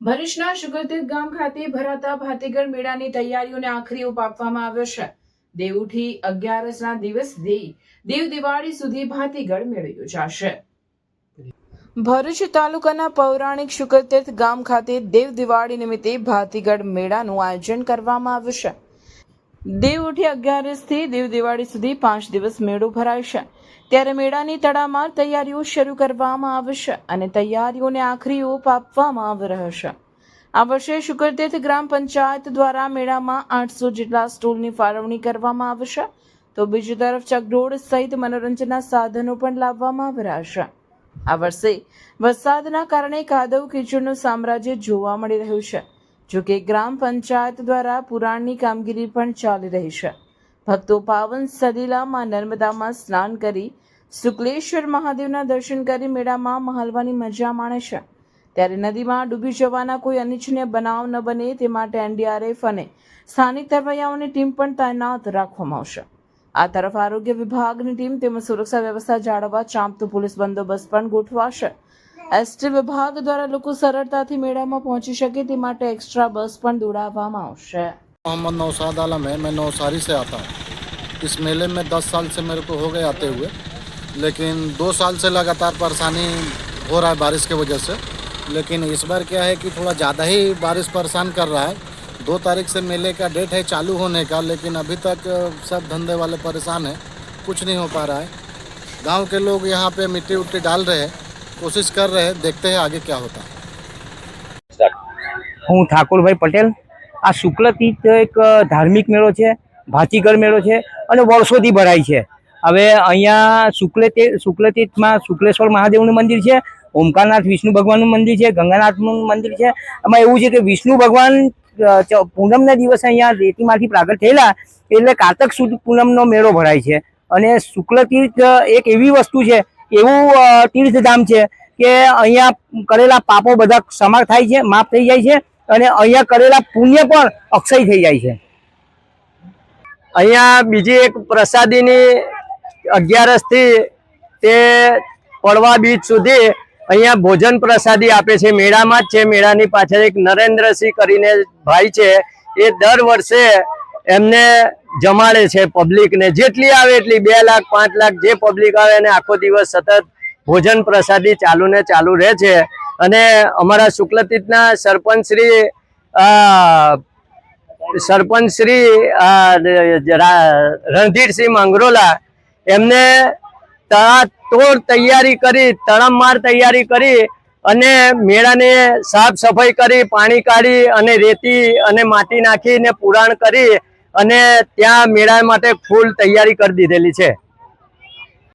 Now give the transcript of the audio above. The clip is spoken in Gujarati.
ભરૂચના શુગરતીર્થ ગામ ખાતે ભરાતા ભાતીગળ મેળાની તૈયારીઓને આખરી ઓપ આપવામાં આવ્યો છે. દેવઉઠી અગિયારસના દિવસથી દેવ દિવાળી સુધી ભાતીગળ મેળો યોજાશે. ભરૂચ તાલુકાના પૌરાણિક શુકરતીર્થ ગામ ખાતે દેવ દિવાળી નિમિત્તે ભાતીગળ મેળાનું આયોજન કરવામાં આવ્યું છે. દેવ ઉઠી અગિયારસથી દેવ દિવાળી સુધી પાંચ દિવસ મેળો ભરાય છે. ત્યારે મેળાની તડામાર તૈયારીઓ શરૂ કરવામાં આવશે અને તૈયારીઓને આખરી ઓપ આપવામાં આવી આ વર્ષે શુકરતીર્થ ગ્રામ પંચાયત દ્વારા મેળામાં આઠસો જેટલા સ્ટોલની ફાળવણી કરવામાં આવશે તો બીજી તરફ ચકડોળ સહિત મનોરંજનના સાધનો પણ લાવવામાં આવશે આ વર્ષે વરસાદના કારણે કાદવ કીચડનું સામ્રાજ્ય જોવા મળી રહ્યું છે. જોકે ગ્રામ પંચાયત દ્વારા પુરાણની કામગીરી પણ ચાલી રહી છે. ભક્તો પાવન સદીલામાં નર્મદામાં સ્નાન કરી શુક્લેશ્વર મહાદેવના દર્શન કરી મેળામાં મહાલવાની મજા માણે છે. ત્યારે નદીમાં ડૂબી જવાના કોઈ અનિચ્છનીય બનાવ ન બને તે માટે એનડીઆરએફ અને સ્થાનિક તરવૈયાઓની ટીમ પણ તૈનાત રાખવામાં આવશે. આ તરફ આરોગ્ય વિભાગની ટીમ તેમજ સુરક્ષા વ્યવસ્થા જાળવવા ચાંપતો પોલીસ બંદોબસ્ત પણ ગોઠવાશે. એસટી વિભાગ દ્વારા લોકો સરળતાથી મેળામાં પહોંચી શકે તે માટે એક્સ્ટ્રા બસ પણ દોડાવવામાં આવશે मोहम्मद नौशाद आलम है मैं नौसारी से आता हूँ इस मेले में दस साल से मेरे को हो गए आते हुए लेकिन दो साल से लगातार परेशानी हो रहा है बारिश की वजह से लेकिन इस बार क्या है कि थोड़ा ज़्यादा ही बारिश परेशान कर रहा है दो तारीख से मेले का डेट है चालू होने का लेकिन अभी तक सब धंधे वाले परेशान हैं कुछ नहीं हो पा रहा है गांव के लोग यहाँ पे मिट्टी उट्टी डाल रहे हैं કોશિશ કર રહે દેખતે હૈ આગે ક્યા હોતા હું ઠાકોરભાઈ પટેલ. આ શુક્લ તીર્થ એક ધાર્મિક મેળો છે ભાતીગર મેળો છે અને વર્ષોથી ભરાય છે. હવે અહીંયા શુકલ શુક્લ તીર્થમાં શુક્લેશ્વર મહાદેવનું મંદિર છે, ઓમકારનાથ વિષ્ણુ ભગવાનનું મંદિર છે, ગંગાનાથનું મંદિર છે. એમાં એવું છે કે વિષ્ણુ ભગવાન પૂનમના દિવસે અહીંયા રેતીમાંથી પ્રાગટ થયેલા એટલે કારતક સુદ પૂનમનો મેળો ભરાય છે. અને શુક્લ તીર્થ એક એવી વસ્તુ છે એવું તીર્થધામ છે કે અહીંયા કરેલા પાપો બધા સમાર થાય છે, માફ થઈ જાય છે અને અહીંયા કરેલા પુણ્ય પણ અક્ષય થઈ જાય છે. અહીંયા બીજી એક પ્રસાદીની અગિયારસથી તે પડવા બીચ સુધી અહીંયા ભોજન પ્રસાદી આપે છે. મેળામાં જ છે. મેળાની પાછળ એક નરેન્દ્રસિંહ કરીને ભાઈ છે. એ દર વર્ષે એમને જમાડે છે પબ્લિકને જેટલી આવે એટલી બે લાખ, પાંચ લાખ જે પબ્લિક આવે એને આખો દિવસ સતત ભોજન પ્રસાદી ચાલુ ને ચાલુ રહે છે. અને અમારા શુક્લતીતના સરપંચ શ્રી સરપંચ શ્રી રણધીરસિંહ મંગરોલા, એમને તોડ તૈયારી કરી તળમમાર તૈયારી કરી અને મેળાને સાફ સફાઈ કરી, પાણી કાઢી અને રેતી અને માટી નાખીને પુરાણ કરી અને ત્યાં મેળા માટે ફૂલ તૈયારી કરી દીધેલી છે.